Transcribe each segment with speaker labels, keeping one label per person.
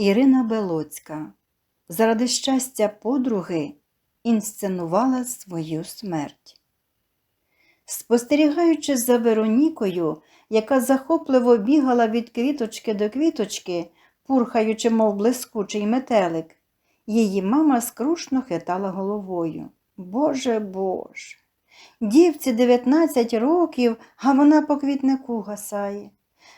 Speaker 1: Ірина Белоцька заради щастя подруги інсценувала свою смерть. Спостерігаючи за Веронікою, яка захопливо бігала від квіточки до квіточки, пурхаючи, мов блискучий метелик, її мама скрушно хитала головою. Боже Боже, дівці 19 років, а вона по квітнику гасає.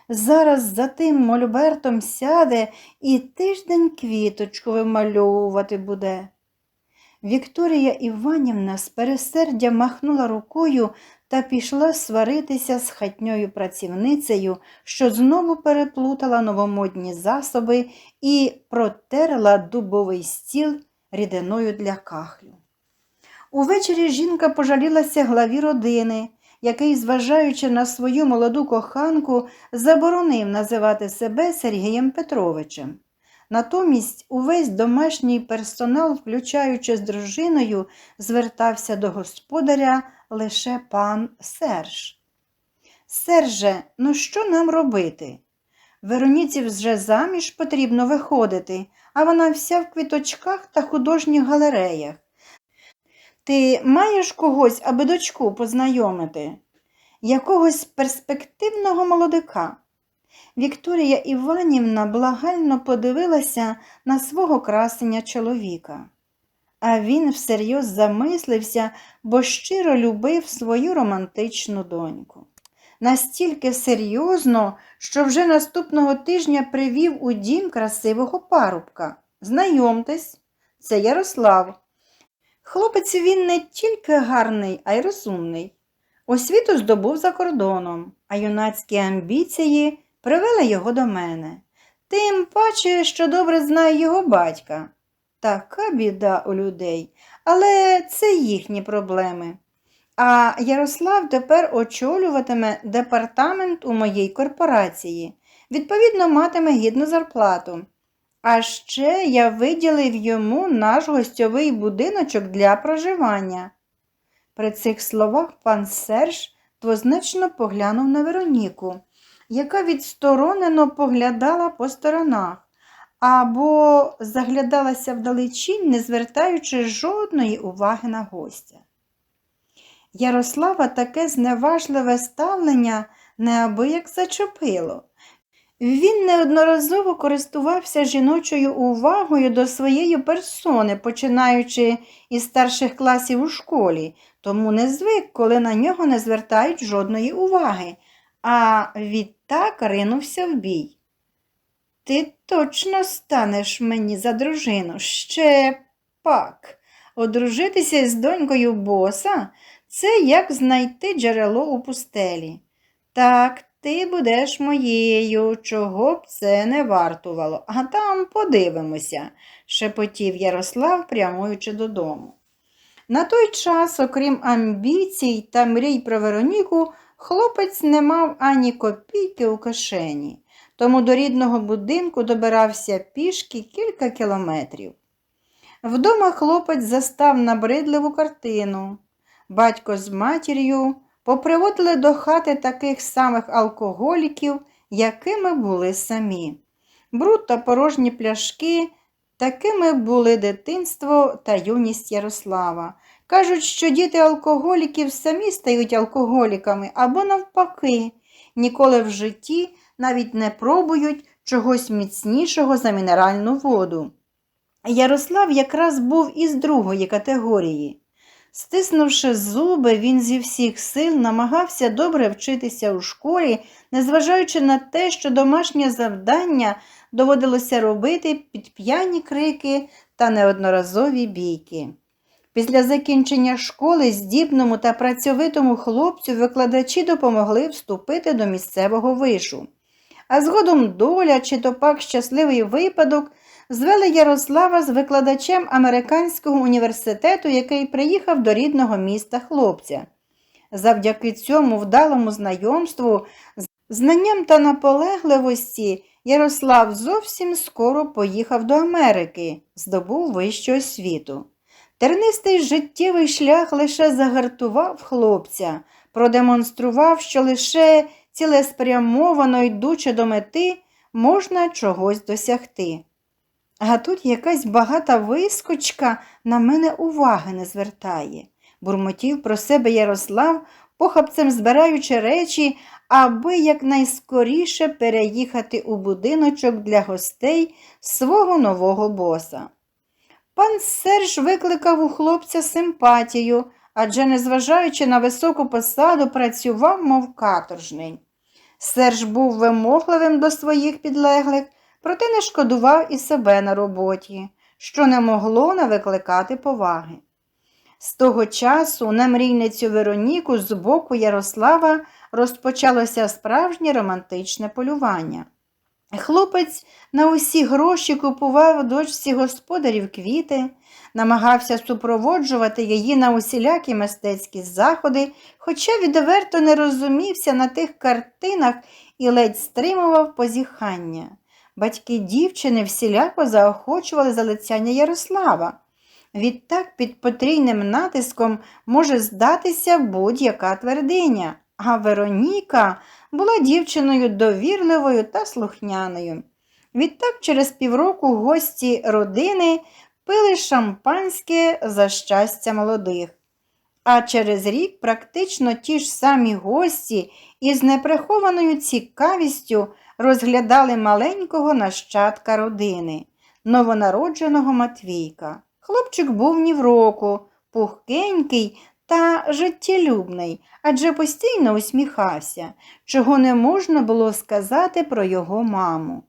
Speaker 1: Зараз за тим мольбертом сяде і тиждень квіточку вимальовувати буде. Вікторія Іванівна з пересердя махнула рукою та пішла сваритися з хатньою працівницею, що знову переплутала новомодні засоби і протерла дубовий стіл рідиною для кахлю. Увечері жінка пожалілася главі родини, який, зважаючи на свою молоду коханку, заборонив називати себе Сергієм Петровичем. Натомість увесь домашній персонал, включаючи з дружиною, звертався до господаря лише пан Серж. Серже, ну що нам робити? Вероніці вже заміж потрібно виходити, а вона вся в квіточках та художніх галереях. Ти маєш когось, аби дочку познайомити? Якогось перспективного молодика? Вікторія Іванівна благально подивилася на свого красення чоловіка. А він всерйоз замислився, бо щиро любив свою романтичну доньку. Настільки серйозно, що вже наступного тижня привів у дім красивого парубка. Знайомтесь, це Ярослав. Хлопець він не тільки гарний, а й розумний. Освіту здобув за кордоном, а юнацькі амбіції привели його до мене. Тим паче, що добре знаю його батька. Така біда у людей, але це їхні проблеми. А Ярослав тепер очолюватиме департамент у моїй корпорації, відповідно, матиме гідну зарплату. А ще я виділив йому наш гостьовий будиночок для проживання. При цих словах пан Серж двозначно поглянув на Вероніку, яка відсторонено поглядала по сторонах або заглядалася вдалечінь, не звертаючи жодної уваги на гостя. Ярослава таке зневажливе ставлення неабияк зачепило. Він неодноразово користувався жіночою увагою до своєї персони, починаючи із старших класів у школі, тому не звик, коли на нього не звертають жодної уваги, а відтак ринувся в бій. Ти точно станеш мені за дружину, ще пак. Одружитися з донькою боса це як знайти джерело у пустелі. Так, ти будеш моєю, чого б це не вартувало, а там подивимося, шепотів Ярослав, прямуючи додому. На той час, окрім амбіцій та мрій про Вероніку, хлопець не мав ані копійки у кишені, тому до рідного будинку добирався пішки кілька кілометрів. Вдома хлопець застав набридливу картину. Батько з матір'ю поприводили до хати таких самих алкоголіків, якими були самі. Бруд та порожні пляшки, такими були дитинство та юність Ярослава. Кажуть, що діти алкоголіків самі стають алкоголіками або навпаки, ніколи в житті навіть не пробують чогось міцнішого за мінеральну воду. Ярослав якраз був із другої категорії. Стиснувши зуби, він зі всіх сил намагався добре вчитися у школі, незважаючи на те, що домашнє завдання доводилося робити під п'яні крики та неодноразові бійки. Після закінчення школи здібному та працьовитому хлопцю викладачі допомогли вступити до місцевого вишу. А згодом доля чи то пак щасливий випадок звели Ярослава з викладачем американського університету, який приїхав до рідного міста хлопця. Завдяки цьому вдалому знайомству, знанням та наполегливості Ярослав зовсім скоро поїхав до Америки, здобув вищу освіту. Тернистий життєвий шлях лише загартував хлопця, продемонстрував, що лише цілеспрямовано йдучи до мети, можна чогось досягти. А тут якась багата вискочка на мене уваги не звертає. Бурмотів про себе Ярослав, похапцем збираючи речі, аби якнайскоріше переїхати у будиночок для гостей свого нового боса. Пан Серж викликав у хлопця симпатію, адже, незважаючи на високу посаду, працював, мов каторжний. Серж був вимогливим до своїх підлеглих, проте не шкодував і себе на роботі, що не могло не викликати поваги. З того часу на мрійницю Вероніку з боку Ярослава розпочалося справжнє романтичне полювання. Хлопець на усі гроші купував дочці господарів квіти, намагався супроводжувати її на усілякі мистецькі заходи, хоча відверто не розумівся на тих картинах і ледь стримував позіхання. Батьки дівчини всіляко заохочували залицяння Ярослава. Відтак під потрійним натиском може здатися будь-яка твердиня, а Вероніка була дівчиною довірливою та слухняною. Відтак через півроку гості родини пили шампанське за щастя молодих. А через рік практично ті ж самі гості із неприхованою цікавістю розглядали маленького нащадка родини, новонародженого Матвійка. Хлопчик був ні в року, пухкенький та життєлюбний, адже постійно усміхався, чого не можна було сказати про його маму.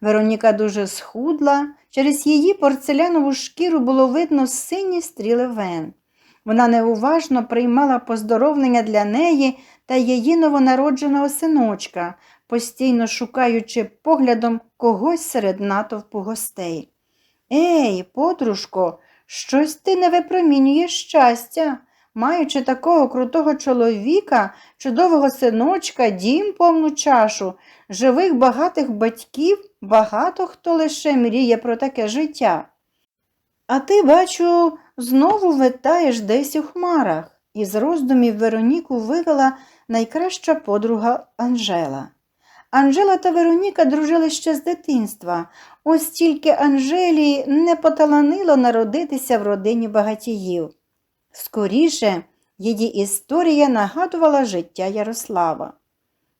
Speaker 1: Вероніка дуже схудла, через її порцелянову шкіру було видно сині стріли вен. Вона неуважно приймала поздоровлення для неї та її новонародженого синочка, постійно шукаючи поглядом когось серед натовпу гостей. Ей, подружко, щось ти не випромінюєш щастя, маючи такого крутого чоловіка, чудового синочка, дім повну чашу, живих багатих батьків, багато хто лише мріє про таке життя. А ти, бачу, знову витаєш десь у хмарах, із роздумів Вероніку вивела найкраща подруга Анжела. Анжела та Вероніка дружили ще з дитинства, ось тільки Анжелі не поталанило народитися в родині багатіїв. Скоріше, її історія нагадувала життя Ярослава.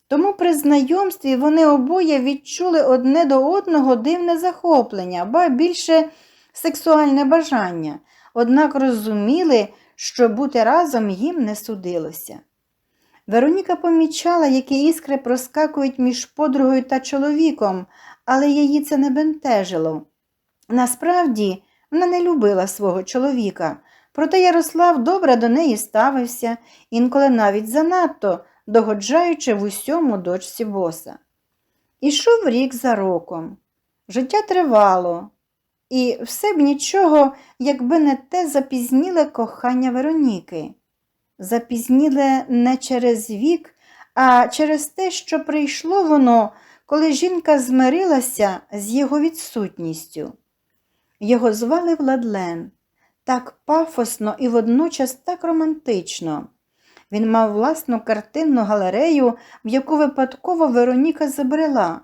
Speaker 1: Тому при знайомстві вони обоє відчули одне до одного дивне захоплення, ба більше сексуальне бажання, однак розуміли, що бути разом їм не судилося. Вероніка помічала, які іскри проскакують між подругою та чоловіком, але її це не бентежило. Насправді, вона не любила свого чоловіка, проте Ярослав добре до неї ставився, інколи навіть занадто, догоджаючи в усьому дочці боса. Ішов рік за роком. Життя тривало, і все б нічого, якби не те запізніле кохання Вероніки. Запізніле не через вік, а через те, що прийшло воно, коли жінка змирилася з його відсутністю. Його звали Владлен, так пафосно і водночас так романтично. Він мав власну картинну галерею, в яку випадково Вероніка забрела,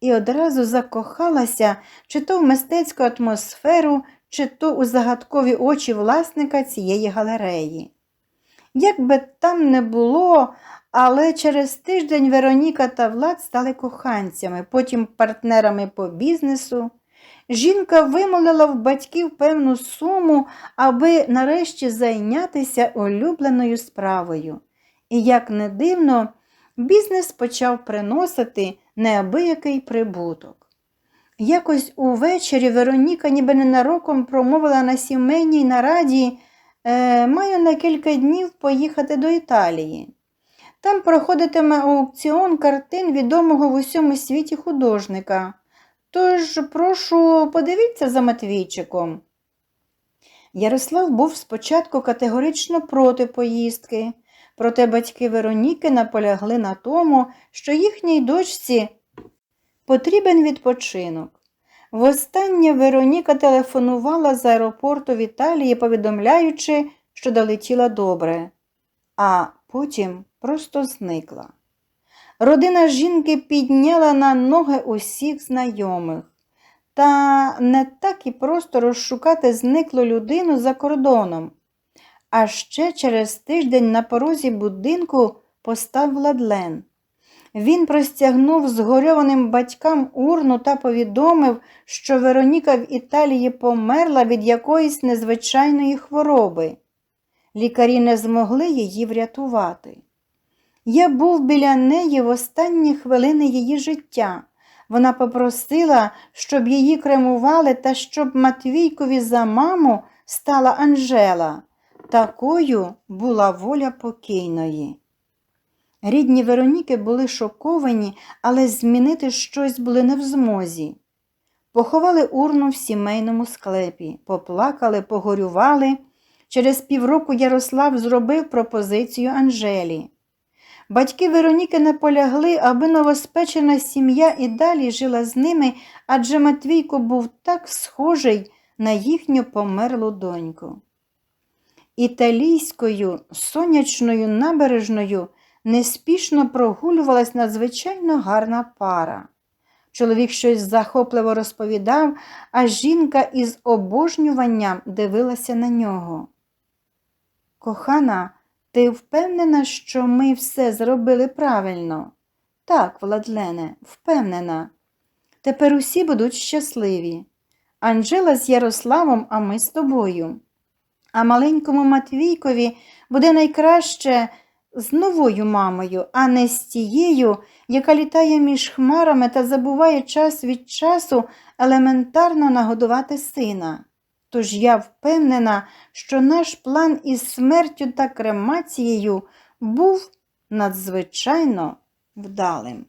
Speaker 1: і одразу закохалася чи то в мистецьку атмосферу, чи то у загадкові очі власника цієї галереї. Як би там не було, але через тиждень Вероніка та Влад стали коханцями, потім партнерами по бізнесу. Жінка вимолила в батьків певну суму, аби нарешті зайнятися улюбленою справою. І, як не дивно, бізнес почав приносити неабиякий прибуток. Якось увечері Вероніка ніби ненароком промовила на сімейній нараді маю на кілька днів поїхати до Італії. Там проходитиме аукціон картин відомого в усьому світі художника. Тож, прошу, подивіться за Матвійчиком. Ярослав був спочатку категорично проти поїздки, проте батьки Вероніки наполягли на тому, що їхній дочці потрібен відпочинок. Востаннє Вероніка телефонувала з аеропорту в Італії, повідомляючи, що долетіла добре, а потім просто зникла. Родина жінки підняла на ноги усіх знайомих. Та не так і просто розшукати зниклу людину за кордоном. А ще через тиждень на порозі будинку постав Владлен. Він простягнув згорьованим батькам урну та повідомив, що Вероніка в Італії померла від якоїсь незвичайної хвороби. Лікарі не змогли її врятувати. Я був біля неї в останні хвилини її життя. Вона попросила, щоб її кремували та щоб Матвійкові за маму стала Анжела. Такою була воля покійної. Рідні Вероніки були шоковані, але змінити щось були не в змозі. Поховали урну в сімейному склепі, поплакали, погорювали. Через півроку Ярослав зробив пропозицію Анжелі. Батьки Вероніки наполягли, аби новоспечена сім'я і далі жила з ними, адже Матвійко був так схожий на їхню померлу доньку. Італійською сонячною набережною неспішно прогулювалась надзвичайно гарна пара. Чоловік щось захопливо розповідав, а жінка із обожнюванням дивилася на нього. Кохана, ти впевнена, що ми все зробили правильно? Так, Владлене, впевнена. Тепер усі будуть щасливі. Анжела з Ярославом, а ми з тобою. А маленькому Матвійкові буде найкраще з новою мамою, а не з тією, яка літає між хмарами та забуває час від часу елементарно нагодувати сина. Тож я впевнена, що наш план із смертю та кремацією був надзвичайно вдалим.